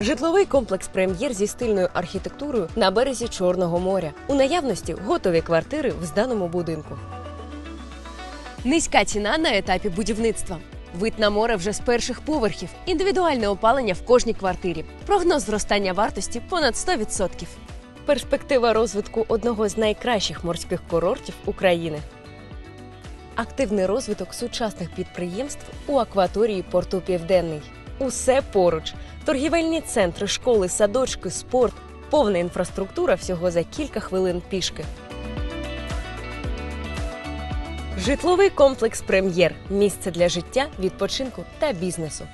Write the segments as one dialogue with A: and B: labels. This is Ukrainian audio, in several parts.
A: Житловий комплекс прем'єр зі стильною архітектурою на березі Чорного моря. У наявності готові квартири в зданому будинку. Низька ціна на етапі будівництва. Вид на море вже з перших поверхів, індивідуальне опалення в кожній квартирі. Прогноз зростання вартості понад 100%. Перспектива розвитку одного з найкращих морських курортів України. Активний розвиток сучасних підприємств у акваторії порту Південний. Усе поруч: торгівельні центри, школи, садочки, спорт, повна інфраструктура всього за кілька хвилин пішки. Житловий комплекс Прем'єр місце для життя, відпочинку та бізнесу.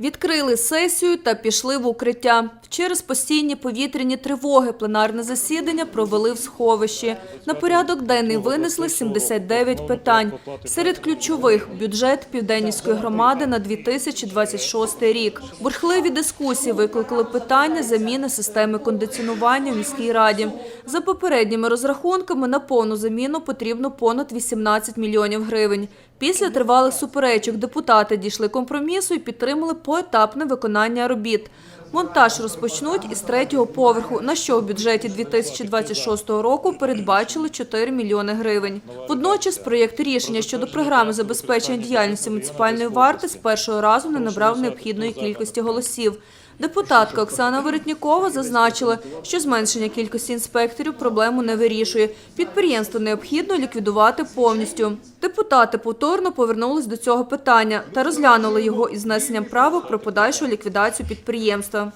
B: Відкрили сесію та пішли в укриття. Через постійні повітряні тривоги пленарне засідання провели в сховищі. На порядок денний винесли 79 питань. Серед ключових – бюджет Південнівської громади на 2026 рік. Бурхливі дискусії викликали питання заміни системи кондиціонування в міській раді. За попередніми розрахунками на повну заміну потрібно понад 18 мільйонів гривень. Після тривалих суперечок депутати дійшли компромісу і підтримали поетапне виконання робіт. Монтаж розпочнуть із третього поверху, на що в бюджеті 2026 року передбачили 4 мільйони гривень. Водночас проєкт рішення щодо програми забезпечення діяльності муніципальної варти з першого разу не набрав необхідної кількості голосів. Депутатка Оксана Воротнікова зазначила, що зменшення кількості інспекторів проблему не вирішує. Підприємство необхідно ліквідувати повністю. Депутати повторно повернулись до цього питання та розглянули його із знесенням правок про подальшу ліквідацію підприємства.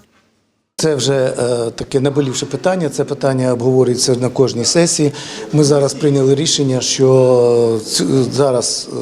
C: Це вже е, таке наболівше питання. Це питання обговорюється на кожній сесії. Ми зараз прийняли рішення, що ц- зараз е,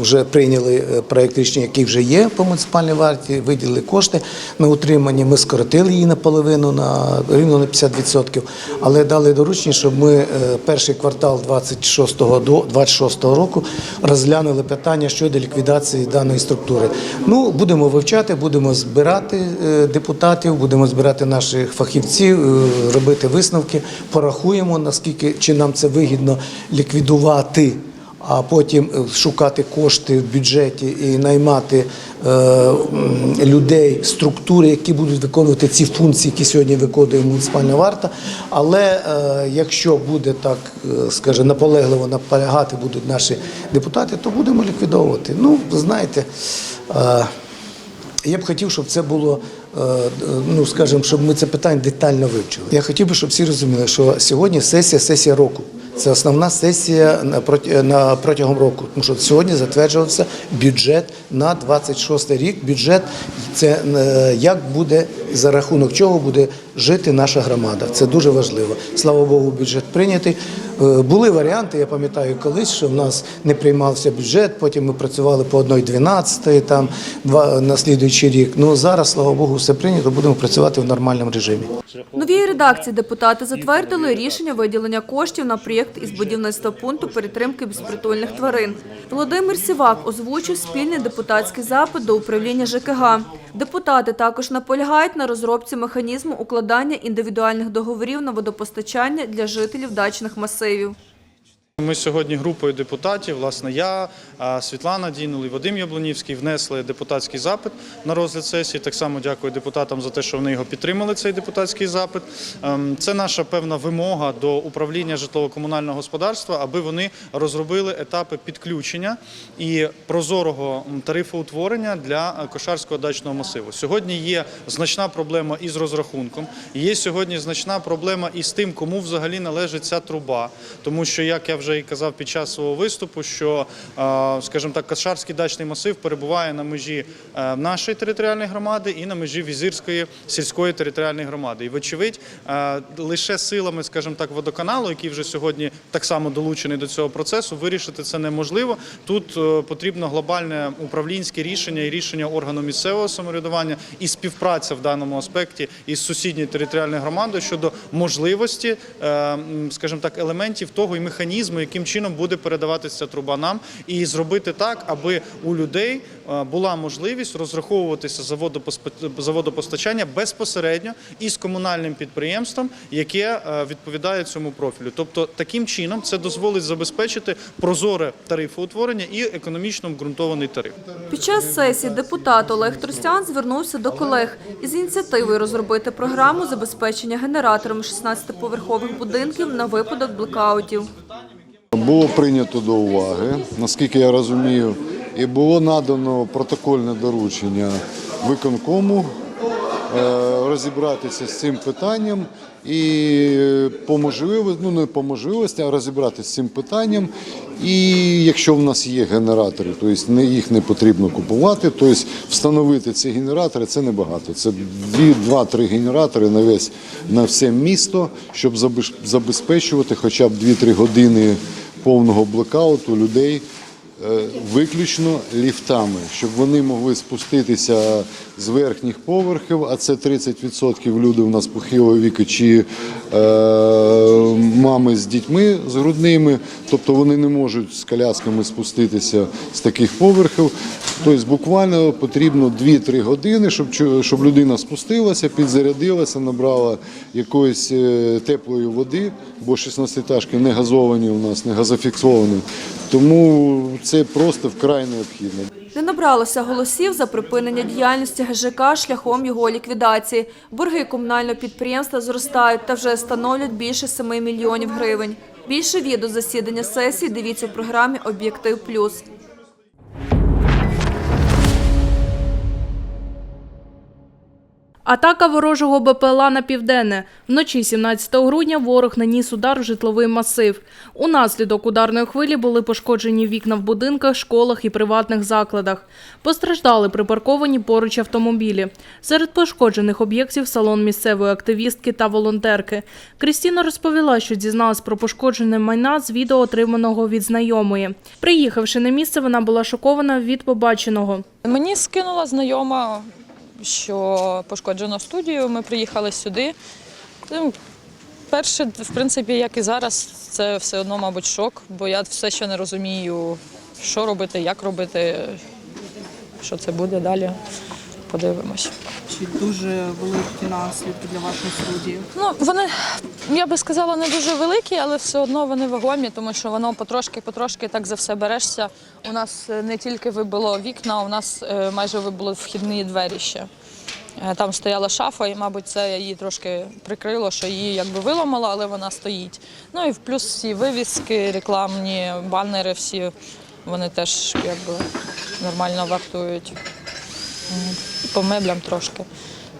C: вже прийняли е, проект рішення, який вже є по муніципальній варті, виділили кошти на утримання. Ми скоротили її наполовину на рівно на 50%, але дали доручення, щоб ми е, перший квартал 26-го до 26-го року розглянули питання щодо ліквідації даної структури. Ну будемо вивчати, будемо збирати е, депутатів, будемо збирати наших фахівців, е, робити висновки, порахуємо наскільки чи нам це вигідно ліквідувати. А потім е, шукати кошти в бюджеті і наймати е, людей, структури, які будуть виконувати ці функції, які сьогодні виконує муніципальна варта. Але е, якщо буде так, е, скаже, наполегливо наполягати будуть наші депутати, то будемо ліквідовувати. Ну, знаєте. Е, я б хотів, щоб це було, ну скажімо, щоб ми це питання детально вивчили. Я хотів би, щоб всі розуміли, що сьогодні сесія сесія року. Це основна сесія на на протягом року, тому що сьогодні затверджувався бюджет на 26 рік. Бюджет це е, як буде за рахунок чого буде жити наша громада. Це дуже важливо. Слава Богу, бюджет прийнятий. Е, Були варіанти, я пам'ятаю колись, що в нас не приймався бюджет, потім ми працювали по 1,12 там два на слідуючий рік. Ну зараз, слава Богу, все прийнято. Будемо працювати в нормальному режимі.
B: Новій редакції депутати затвердили рішення виділення коштів на проєкт із будівництва пункту перетримки безпритульних тварин. Володимир Сівак озвучив спільний депутатський запит до управління ЖКГ. Депутати також наполягають на розробці механізму укладання індивідуальних договорів на водопостачання для жителів дачних масивів.
D: Ми сьогодні групою депутатів, власне, я, Світлана Дінуль і Вадим Яблонівський внесли депутатський запит на розгляд сесії. Так само дякую депутатам за те, що вони його підтримали. Цей депутатський запит. Ем, Це наша певна вимога до управління житлово-комунального господарства, аби вони розробили етапи підключення і прозорого тарифоутворення для е, кошарського дачного масиву. Сьогодні є значна проблема із розрахунком. Є сьогодні значна проблема із тим, кому взагалі належить ця труба, тому що як я вже і казав під час свого виступу, що, скажімо так, Кашарський дачний масив перебуває на межі е, нашої територіальної громади і на межі Візирської сільської територіальної громади. І, вочевидь, е, лише силами, скажімо так, водоканалу, який вже сьогодні так само долучений до цього процесу, вирішити це неможливо. Тут е, потрібно глобальне управлінське рішення і рішення органу місцевого самоврядування і співпраця в даному аспекті із сусідньою територіальною громадою щодо можливості, скажімо так, елементів того і механізмів, механізму, яким чином буде передаватися труба нам, і зробити так, аби у людей е, була можливість розраховуватися за водопостачання безпосередньо із комунальним підприємством, яке е, відповідає цьому профілю. Тобто, таким чином це дозволить забезпечити прозоре тарифоутворення і економічно обґрунтований тариф.
B: Під час сесії депутат Олег Тростян звернувся до колег із ініціативою розробити програму забезпечення генераторами 16-поверхових будинків на випадок блекаутів.
E: Було прийнято до уваги, наскільки я розумію, і було надано протокольне доручення виконкому е, розібратися з цим питанням і по можливості, ну не по можливості, а розібратися з цим питанням. І якщо в нас є генератори, тобто не- їх не потрібно купувати, тобто встановити ці генератори це небагато. Це 2-3 генератори на весь на все місто, щоб забез- забезпечувати хоча б 2-3 години повного блокауту людей виключно ліфтами, щоб вони могли спуститися з верхніх поверхів, а це 30% люди у нас похилого віку чи е, мами з дітьми з грудними, тобто вони не можуть з колясками спуститися з таких поверхів. Тобто буквально потрібно 2-3 години, щоб, щоб людина спустилася, підзарядилася, набрала якоїсь е, теплої води, бо 16-тажки не газовані у нас, не газофіксовані. Тому це просто вкрай необхідно.
B: Не набралося голосів за припинення діяльності ГЖК шляхом його ліквідації. Борги комунального підприємства зростають та вже становлять більше 7 мільйонів гривень. Більше відео засідання сесії дивіться в програмі Об'єктив Плюс.
F: Атака ворожого БПЛА на південне. Вночі 17 грудня ворог наніс удар в житловий масив. Унаслідок ударної хвилі були пошкоджені вікна в будинках, школах і приватних закладах. Постраждали припарковані поруч автомобілі. Серед пошкоджених об'єктів салон місцевої активістки та волонтерки. Крістіна розповіла, що дізналась про пошкоджене майна з відео, отриманого від знайомої. Приїхавши на місце, вона була шокована від побаченого.
G: Мені скинула знайома, що пошкоджено студію. Ми приїхали сюди. Ну, Перше, в принципі, як і зараз, це все одно, мабуть, шок, бо я все ще не розумію, що робити, як робити, що це буде далі. Подивимось.
H: Чи дуже великі наслідки для вашої студії?
G: Ну, вони, я би сказала, не дуже великі, але все одно вони вагомі, тому що воно потрошки-потрошки так за все берешся. У нас е, не тільки вибило вікна, у нас е, майже вибило вхідні двері ще. Е, Там стояла шафа, і, мабуть, це її трошки прикрило, що її якби виламало, але вона стоїть. Ну і плюс всі вивіски, рекламні, банери, всі вони теж якби нормально вартують. По меблям трошки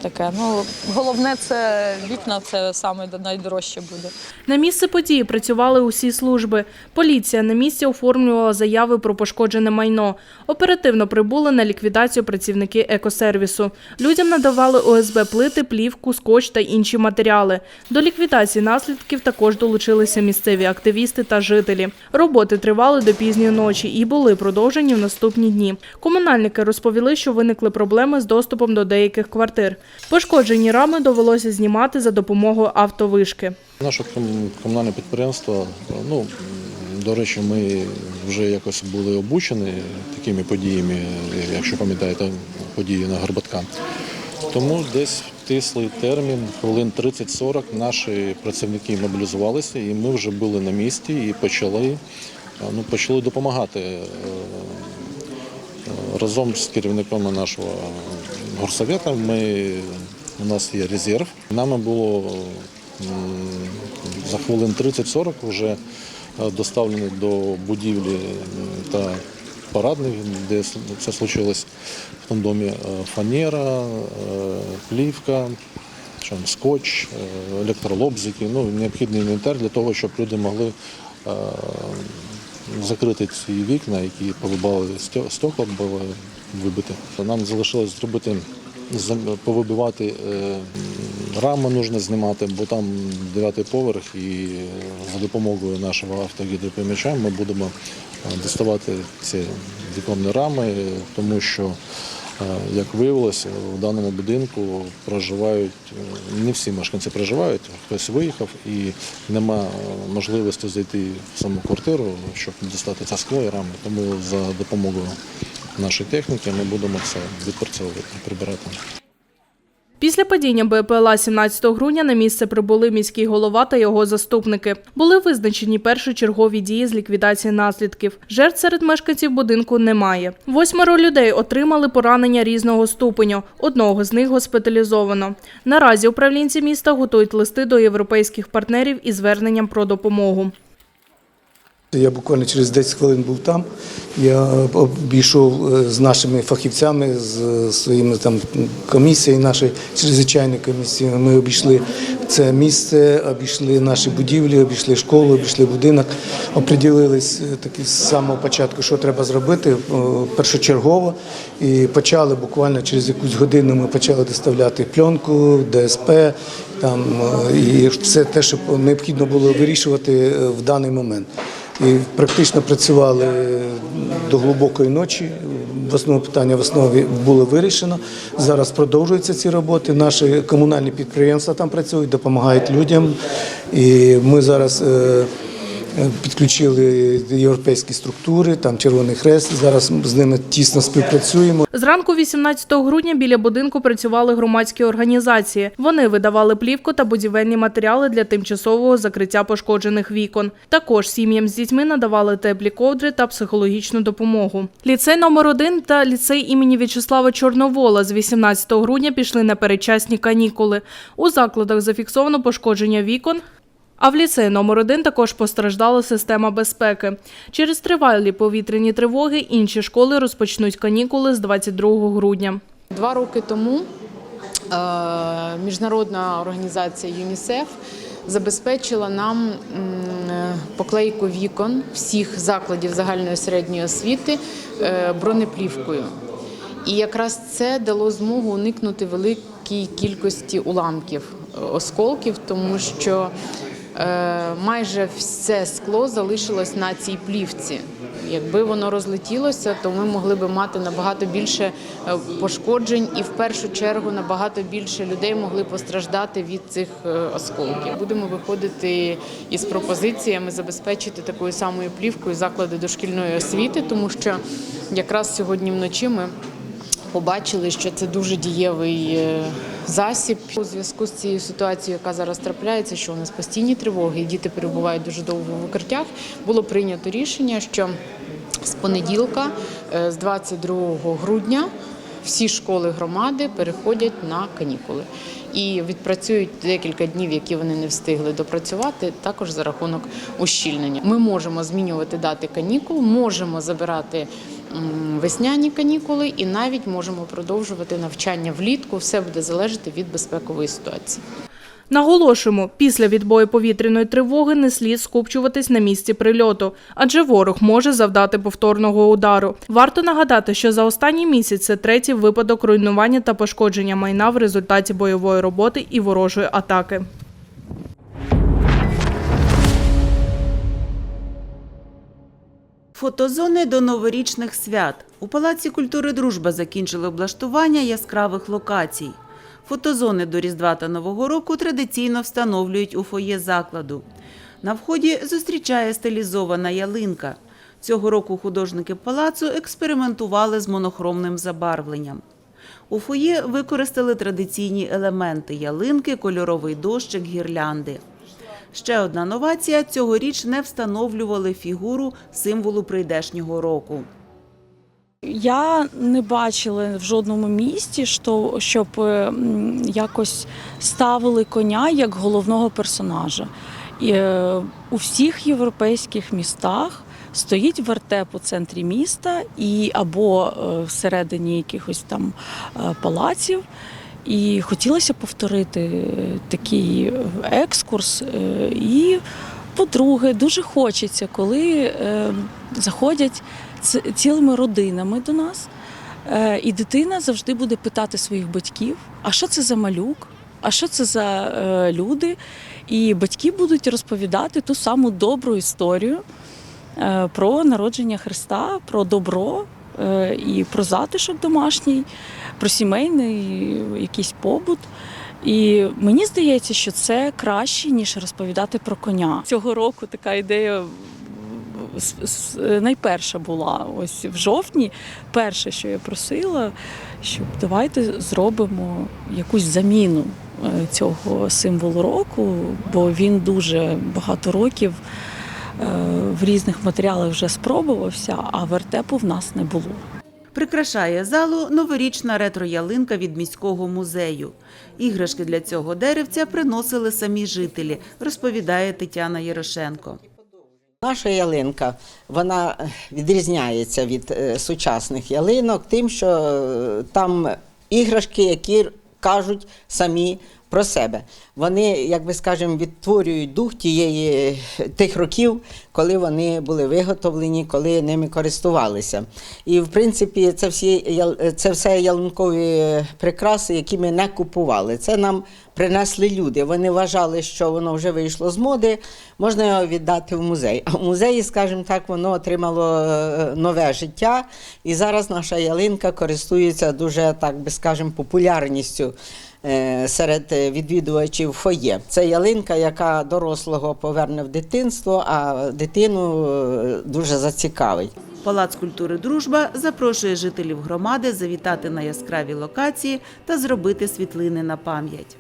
G: таке. Ну, головне це вікна, це саме найдорожче буде.
F: На місце події працювали усі служби. Поліція на місці оформлювала заяви про пошкоджене майно. Оперативно прибули на ліквідацію працівники екосервісу. Людям надавали ОСБ плити, плівку, скотч та інші матеріали. До ліквідації наслідків також долучилися місцеві активісти та жителі. Роботи тривали до пізньої ночі і були продовжені в наступні дні. Комунальники розповіли, що виникли проблеми з доступом до деяких квартир. Пошкоджені рами довелося знімати за допомогою автовишки.
I: Наше комунальне підприємство, ну, до речі, ми вже якось були обучені такими подіями, якщо пам'ятаєте, події на Горбатка. Тому десь тислий термін, хвилин 30-40, наші працівники мобілізувалися, і ми вже були на місці і почали, ну, почали допомагати е, е, разом з керівником нашого горсовета. Ми, у нас є резерв. Нами було за хвилин 30-40 вже е, доставлені до будівлі та парадних, де це случилось в тому домі е, фанера, е, плівка, скотч, е, електролобзики, ну, необхідний інвентар для того, щоб люди могли е, закрити ці вікна, які повибали стекла, були вибиті. Нам залишилось зробити повибивати е, рами нужно знімати, бо там дев'ятий поверх, і е, за допомогою нашого автогідропоміча ми будемо е, доставати ці віконні рами, тому що Як виявилося, в даному будинку проживають е, не всі мешканці проживають, хтось виїхав і нема е, можливості зайти в саму квартиру, щоб дістати це скло і рами. Тому за допомогою нашої техніки ми будемо це відпрацьовувати, прибирати.
F: Після падіння БПЛА 17 грудня на місце прибули міський голова та його заступники. Були визначені першочергові дії з ліквідації наслідків. Жертв серед мешканців будинку немає. Восьмеро людей отримали поранення різного ступеню. Одного з них госпіталізовано. Наразі управлінці міста готують листи до європейських партнерів із зверненням про допомогу.
C: Я буквально через 10 хвилин був там. Я обійшов е, з нашими фахівцями, з своїми там комісією, нашої чрезвичайної комісії. Ми обійшли це місце, обійшли наші будівлі, обійшли школу, обійшли будинок. Оприділились е, таки з самого початку, що треба зробити е, першочергово. І почали буквально через якусь годину ми почали доставляти пленку, ДСП там і все те, що необхідно було вирішувати в даний момент. І практично працювали до глибокої ночі. В основному питання в основі було вирішено. Зараз продовжуються ці роботи. Наші комунальні підприємства там працюють, допомагають людям. І ми зараз е, підключили європейські структури, там Червоний Хрест. Зараз з ними тісно співпрацюємо.
F: Зранку 18 грудня біля будинку працювали громадські організації. Вони видавали плівку та будівельні матеріали для тимчасового закриття пошкоджених вікон. Також сім'ям з дітьми надавали теплі ковдри та психологічну допомогу. Ліцей номер 1 та ліцей імені В'ячеслава Чорновола з 18 грудня пішли на передчасні канікули. У закладах зафіксовано пошкодження вікон. А в ліцеї номер 1 також постраждала система безпеки. Через тривалі повітряні тривоги інші школи розпочнуть канікули з 22 грудня.
J: Два роки тому е, міжнародна організація ЮНІСЕФ забезпечила нам е, поклейку вікон всіх закладів загальної середньої освіти е, бронеплівкою. І якраз це дало змогу уникнути великій кількості уламків, осколків, тому що майже все скло залишилось на цій плівці. Якби воно розлетілося, то ми могли би мати набагато більше е, пошкоджень, і в першу чергу набагато більше людей могли постраждати від цих е, осколків. Будемо виходити із пропозиціями забезпечити такою самою плівкою заклади дошкільної освіти, тому що якраз сьогодні вночі ми побачили, що це дуже дієвий е, засіб. У зв'язку з цією ситуацією, яка зараз трапляється, що у нас постійні тривоги, і діти перебувають дуже довго в укриттях, було прийнято рішення, що з понеділка, е, з 22 грудня, всі школи громади переходять на канікули. І відпрацюють декілька днів, які вони не встигли допрацювати, також за рахунок ущільнення. Ми можемо змінювати дати канікул, можемо забирати весняні канікули і навіть можемо продовжувати навчання влітку. Все буде залежати від безпекової ситуації.
F: Наголошуємо, після відбою повітряної тривоги не слід скупчуватись на місці прильоту, адже ворог може завдати повторного удару. Варто нагадати, що за останній місяць це третій випадок руйнування та пошкодження майна в результаті бойової роботи і ворожої атаки.
K: Фотозони до новорічних свят. У Палаці культури Дружба закінчили облаштування яскравих локацій. Фотозони до Різдва та Нового року традиційно встановлюють у фоє закладу. На вході зустрічає стилізована ялинка. Цього року художники палацу експериментували з монохромним забарвленням. У фоє використали традиційні елементи ялинки, кольоровий дощик, гірлянди. Ще одна новація цьогоріч не встановлювали фігуру символу прийдешнього року.
L: Я не бачила в жодному місті, щоб е, якось ставили коня як головного персонажа. І, е, у всіх європейських містах стоїть вертеп у центрі міста і або е, всередині якихось там палаців. І хотілося повторити е, такий екскурс. е, І, по-друге, дуже хочеться, коли е, заходять цілими родинами до нас. Е, І дитина завжди буде питати своїх батьків: а що це за малюк? А що це за е, люди? І батьки будуть розповідати ту саму добру історію е, про народження Христа, про добро, е, і про затишок домашній, про сімейний якийсь побут. І мені здається, що це краще, ніж розповідати про коня. Цього року така ідея найперша була ось в жовтні. Перше, що я просила, щоб давайте зробимо якусь заміну е, цього символу року, бо він дуже багато років е, в різних матеріалах вже спробувався, а вертепу в нас не було.
K: Прикрашає залу новорічна ретро-ялинка від міського музею. Іграшки для цього деревця приносили самі жителі, розповідає Тетяна Ярошенко.
M: Наша ялинка вона відрізняється від е, сучасних ялинок, тим, що е, там іграшки, які кажуть самі про себе. Вони, як би скажемо, відтворюють дух тієї тих років, коли вони були виготовлені, коли ними користувалися. І в принципі, це всі це все ялинкові прикраси, які ми не купували. Це нам принесли люди. Вони вважали, що воно вже вийшло з моди, можна його віддати в музей. А в музеї, скажімо так, воно отримало е, нове життя. І зараз наша ялинка користується дуже, так би скажемо, популярністю. Е, Серед е, відвідувачів фоє. Це ялинка, яка дорослого поверне в дитинство, а дитину е, дуже зацікавить.
K: Палац культури Дружба запрошує жителів громади завітати на яскраві локації та зробити світлини на пам'ять.